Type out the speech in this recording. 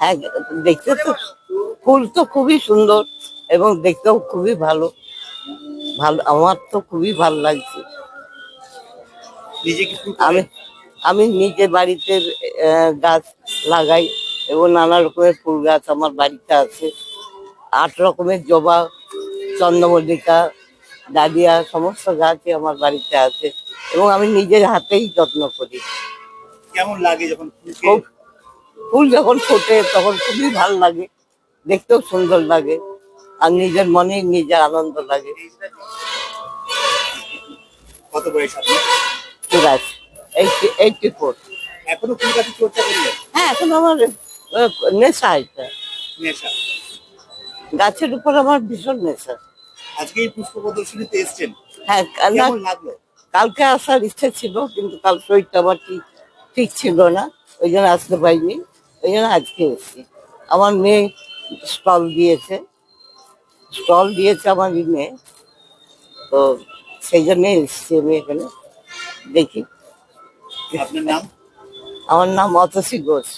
হ্যাঁ দেখতে তো ফুল তো খুবই সুন্দর এবং দেখতেও খুবই ভালো। ভালো আমার তো খুবই ভালো লাগছে। আমি আমি নিজে বাড়িতে গাছ লাগাই এবং নানা রকমের ফুল গাছ আমার বাড়িতে আছে। আট রকমের জবা চন্দ্রমল্লিকা ডালিয়া সমস্ত গাছই আমার বাড়িতে আছে এবং আমি নিজের হাতেই যত্ন করি। কেমন লাগে যখন খুব ফুল যখন ফোটে তখন খুবই ভালো লাগে দেখতেও সুন্দর লাগে আর নিজের মনে নিজের আনন্দ লাগে। কত বয়স আপনার ঠিক আছে এইটি এইটি ফোর এখনও ফুল গাছের চর্চা করলেন হ্যাঁ এখন আমার নেশা এটা। নেশা। গাছের উপর আমার ভীষণ নেশা। আজকে এই পুষ্প প্রদর্শনীতে এসছেন। হ্যাঁ লাগল? কালকে আসার ইচ্ছা ছিল কিন্তু কাল শরীরটা আমার ঠিক ঠিক ছিল না ওই জন্য আসতে পারিনি। ওই জন্য আজকে এসেছি। আমার মেয়ে স্টল দিয়েছে। স্টল দিয়েছে আমার মেয়ে। তো সেই জন্যে এসেছি আমি এখানে। দেখি। আপনার নাম? আমার নাম অতসী ঘোষ।